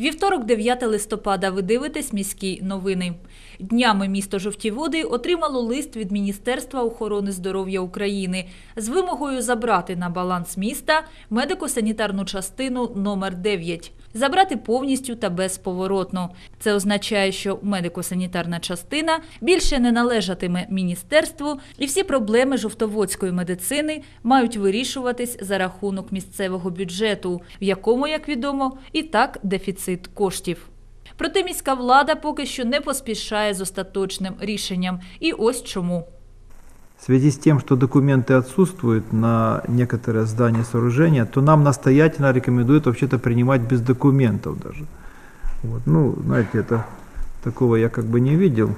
Вівторок, 9 листопада, ви дивитесь міські новини. Днями місто Жовті Води отримало лист від Міністерства охорони здоров'я України з вимогою забрати на баланс міста медико-санітарну частину номер 9 забрати повністю та безповоротно. Це означає, що медико-санітарна частина більше не належатиме міністерству, і всі проблеми жовтоводської медицини мають вирішуватись за рахунок місцевого бюджету, в якому, як відомо, і так дефіцит коштів. Проте міська влада поки що не поспішає з остаточним рішенням. І ось чому. В связи с тем, что документы отсутствуют на некоторые здания сооружения, то нам настоятельно рекомендуют вообще-то принимать без документов даже. Вот. Ну, знаете, это такого я как бы не видел.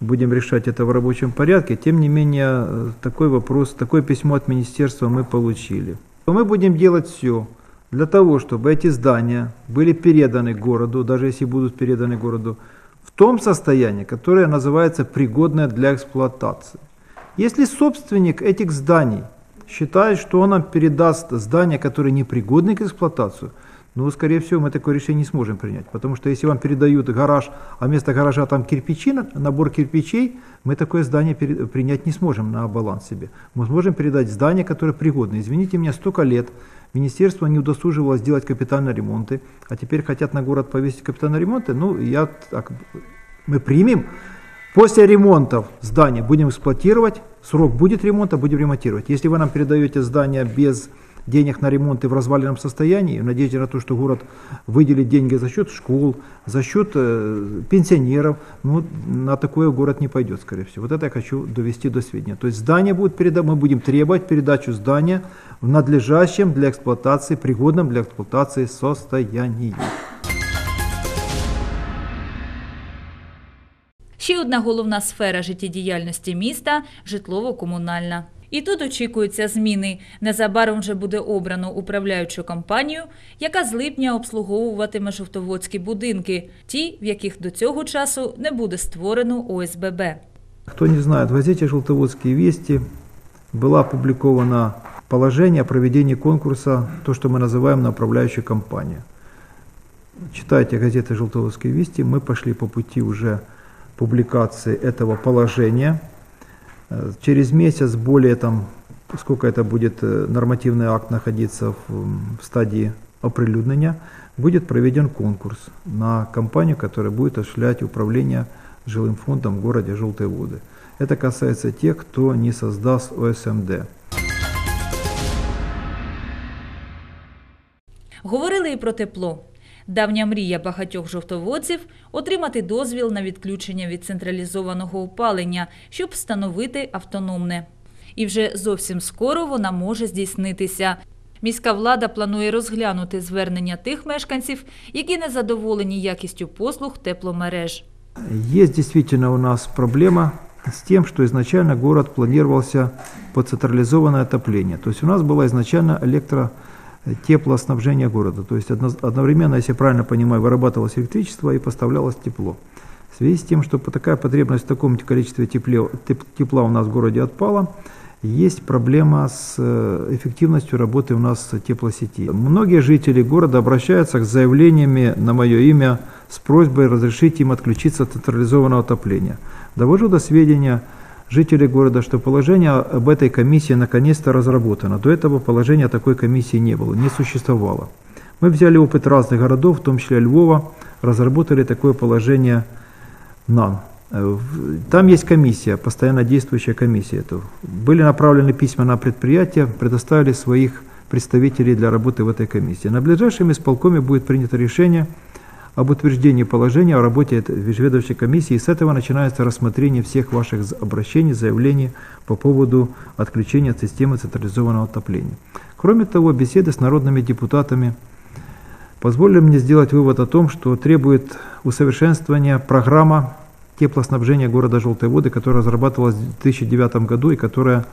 Будем решать это в рабочем порядке. Тем не менее, такой вопрос, такое письмо от министерства мы получили. Мы будем делать все для того, чтобы эти здания были переданы городу, даже если будут переданы городу, в том состоянии, которое называется пригодное для эксплуатации. Если собственник этих зданий считает, что он нам передаст здания, которые непригодны к эксплуатации, ну, скорее всего, мы такое решение не сможем принять. Потому что если вам передают гараж, а вместо гаража там кирпичи, набор кирпичей, мы такое здание принять не сможем на баланс себе. Мы сможем передать здание, которое пригодно. Извините меня, столько лет министерство не удосуживалось делать капитальные ремонты, а теперь хотят на город повесить капитальные ремонты. Ну, я так, мы примем, После ремонтов здания будем эксплуатировать, срок будет ремонта, будем ремонтировать. Если вы нам передаете здание без денег на ремонт и в разваленном состоянии, в надежде на то, что город выделит деньги за счет школ, за счет э, пенсионеров, ну, на такое город не пойдет, скорее всего. Вот это я хочу довести до сведения. То есть здание будет переда, мы будем требовать передачу здания в надлежащем для эксплуатации, пригодном для эксплуатации состоянии. Ще одна головна сфера життєдіяльності міста житлово-комунальна. І тут очікуються зміни. Незабаром вже буде обрано управляючу компанію, яка з липня обслуговуватиме жовтоводські будинки, ті, в яких до цього часу не буде створено ОСББ. Хто не знає, в газеті «Желтоводские вести» было опубликовано положение о проведении конкурса, то, что мы называем на управляющую компанию. Читайте газеты «Желтоводские вести», мы пошли по пути уже публикации этого положения. Э, через месяц, более там, сколько это будет э, нормативный акт находиться в, в стадии оприлюднения, будет проведен конкурс на компанию, которая будет осуществлять управление жилым фондом в городе Желтые воды. Это касается тех, кто не создаст ОСМД. Говорили і про тепло. Давня мрія багатьох жовтоводців отримати дозвіл на відключення від централізованого опалення, щоб встановити автономне. І вже зовсім скоро вона може здійснитися. Міська влада планує розглянути звернення тих мешканців, які не задоволені якістю послуг тепломереж. Є дійсно у нас проблема с тем, что изначально город планировался под централизованное отопление. То есть у нас была изначально электро теплоснабжения города. То есть одновременно, если я правильно понимаю, вырабатывалось электричество и поставлялось тепло. В связи с тем, что такая потребность в таком количестве тепле, тепла у нас в городе отпала, есть проблема с э, эффективностью работы у нас теплосети. Многие жители города обращаются с заявлениями на мое имя с просьбой разрешить им отключиться от централизованного отопления. Довожу до сведения жителей города, что положение об этой комиссии наконец-то разработано. До этого положения такой комиссии не было, не существовало. Мы взяли опыт разных городов, в том числе Львова, разработали такое положение нам. Э, там есть комиссия, постоянно действующая комиссия. Были направлены письма на предприятия, предоставили своих представителей для работы в этой комиссии. На ближайшем исполкоме будет принято решение – об утверждении положения о работе ведущей комиссии. И с этого начинается рассмотрение всех ваших обращений, заявлений по поводу отключения от системы централизованного отопления. Кроме того, беседы с народными депутатами позволили мне сделать вывод о том, что требует усовершенствования программа теплоснабжения города Желтой Воды, которая разрабатывалась в 2009 году и которая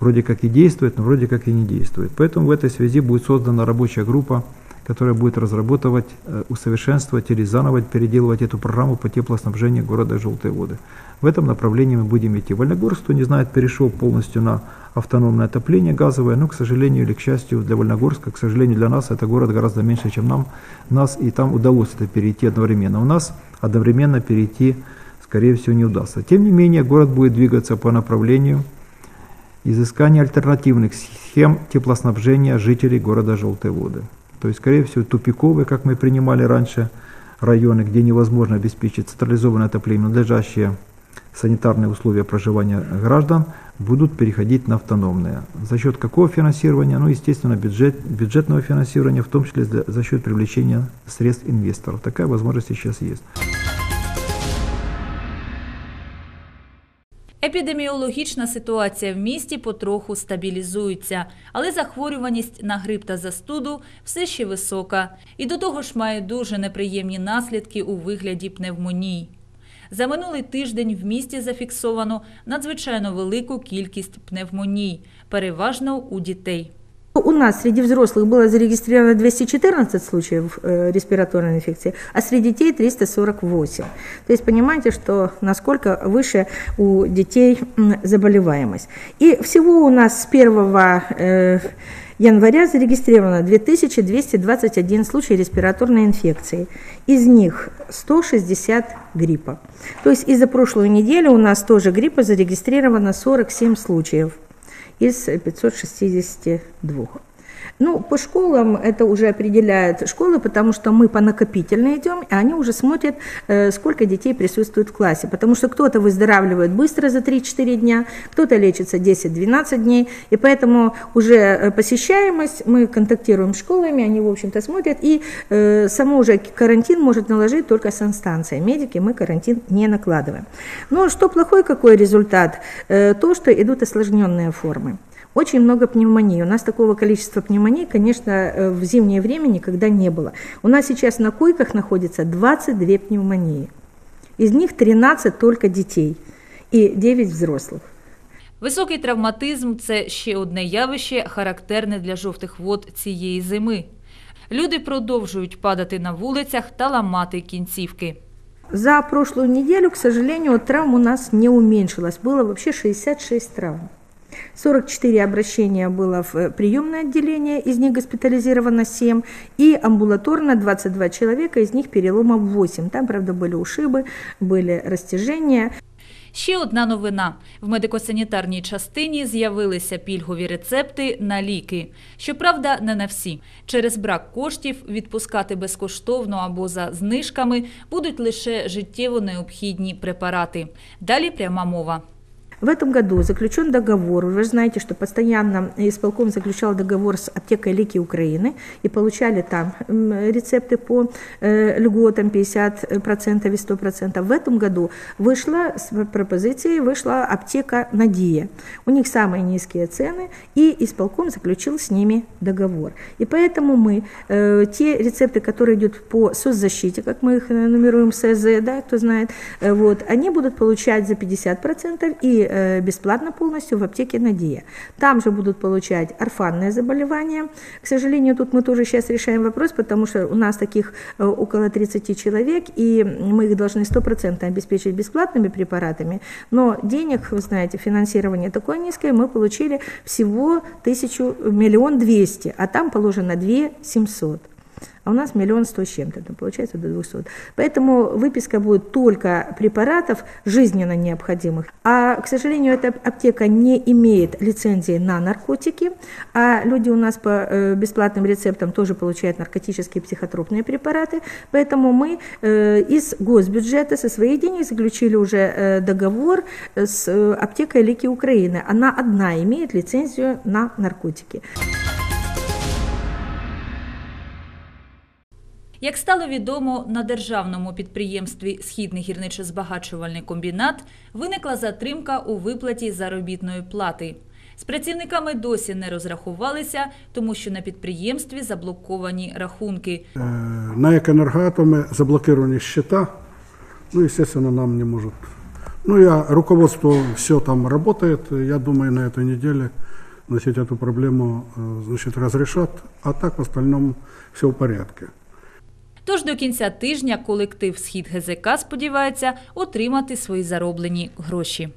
вроде как и действует, но вроде как и не действует. Поэтому в этой связи будет создана рабочая группа которая будет разрабатывать, э, усовершенствовать или заново переделывать эту программу по теплоснабжению города Желтые воды. В этом направлении мы будем идти. Вольногорск, кто не знает, перешел полностью на автономное отопление газовое, но, к сожалению или к счастью для Вольногорска, к сожалению для нас, это город гораздо меньше, чем нам, нас, и там удалось это перейти одновременно. У нас одновременно перейти, скорее всего, не удастся. Тем не менее, город будет двигаться по направлению изыскания альтернативных схем теплоснабжения жителей города Желтые воды. То есть, скорее всего, тупиковые, как мы принимали раньше, районы, где невозможно обеспечить централизованное отопление, надлежащее санитарные условия проживания граждан будут переходить на автономные. За счет какого финансирования? Ну, естественно, бюджет, бюджетного финансирования, в том числе за счет привлечения средств инвесторов. Такая возможность сейчас есть. Епідеміологічна ситуація в місті потроху стабілізується, але захворюваність на грип та застуду все ще висока, і до того ж має дуже неприємні наслідки у вигляді пневмоній. За минулий тиждень в місті зафіксовано надзвичайно велику кількість пневмоній, переважно у дітей. У нас среди взрослых было зарегистрировано 214 случаев э, респираторной инфекции, а среди детей 348. То есть понимаете, что насколько выше у детей заболеваемость. И всего у нас с 1 э, января зарегистрировано 2221 случай респираторной инфекции. Из них 160 гриппа. То есть из-за прошлой недели у нас тоже гриппа зарегистрировано 47 случаев из 562. Ну, по школам это уже определяют школы, потому что мы по накопительной идем, и они уже смотрят, э, сколько детей присутствует в классе. Потому что кто-то выздоравливает быстро за 3-4 дня, кто-то лечится 10-12 дней, и поэтому уже э, посещаемость, мы контактируем с школами, они, в общем-то, смотрят, и э, само уже карантин может наложить только санстанция. Медики мы карантин не накладываем. Но что плохой какой результат? То, что идут осложненные формы. Очень много пневмонии. У нас такого количества пневмонии, конечно, э, в зимнее время никогда не было. У нас сейчас на койках находится 22 пневмонии. Из них 13 только детей и 9 взрослых. Високий травматизм це ще одне явище, характерне для жовтих вод цієї зими. Люди продовжують падати на вулицях та ламати кінцівки. За прошлую неделю, к сожалению, травм у нас не уменьшилось. Было вообще 66 травм. 44 обращения было в э, приемное отделение, из них госпитализировано 7, и амбулаторно 22 человека, из них переломов 8. Там, правда, были ушибы, были растяжения. Ще одна новина: в медико-санітарній частині з'явилися пільгові рецепти на ліки. Щоправда, не на всі. Через брак коштів відпускати безкоштовно або за знижками будуть лише життєво необхідні препарати. Далі пряма мова. В этом году заключен договор, вы же знаете, что постоянно исполком заключал договор с аптекой Лики Украины и получали там рецепты по э, льготам 50% и 100%. В этом году вышла с пропозицией, вышла аптека Надия. У них самые низкие цены, и исполком заключил с ними договор. И поэтому мы э, те рецепты, которые идут по соцзащите, как мы их нумеруем СЗ, да, кто знает, э, вот, они будут получать за 50% и Э, бесплатно полностью в аптеке «Надия». Там же будут получать орфанные заболевания. К сожалению, тут мы тоже сейчас решаем вопрос, потому что у нас таких э, около 30 человек, и мы их должны стопроцентно обеспечить бесплатными препаратами. Но денег, вы знаете, финансирование такое низкое, мы получили всего тысячу, миллион двести, а там положено две семьсот а у нас миллион сто с чем-то, там получается до 200. Поэтому выписка будет только препаратов жизненно необходимых. А, к сожалению, эта аптека не имеет лицензии на наркотики, а люди у нас по э, бесплатным рецептам тоже получают наркотические психотропные препараты, поэтому мы э, из госбюджета со своих денег заключили уже э, договор с аптекой Лики Украины. Она одна имеет лицензию на наркотики. Як стало відомо, на державному підприємстві Східний гірничо-збагачувальний комбінат виникла затримка у виплаті заробітної плати. З працівниками досі не розрахувалися, тому що на підприємстві заблоковані рахунки. Е, на «Екенергоатоме» заблоковані счета, ну, звісно, нам не можуть. Ну, я, руководство все там работает, я думаю, на этой неделе значит, эту проблему э, значит, разрешат, а так в остальном все в порядке. Тож до кінця тижня колектив Схід ГЗК сподівається отримати свої зароблені гроші.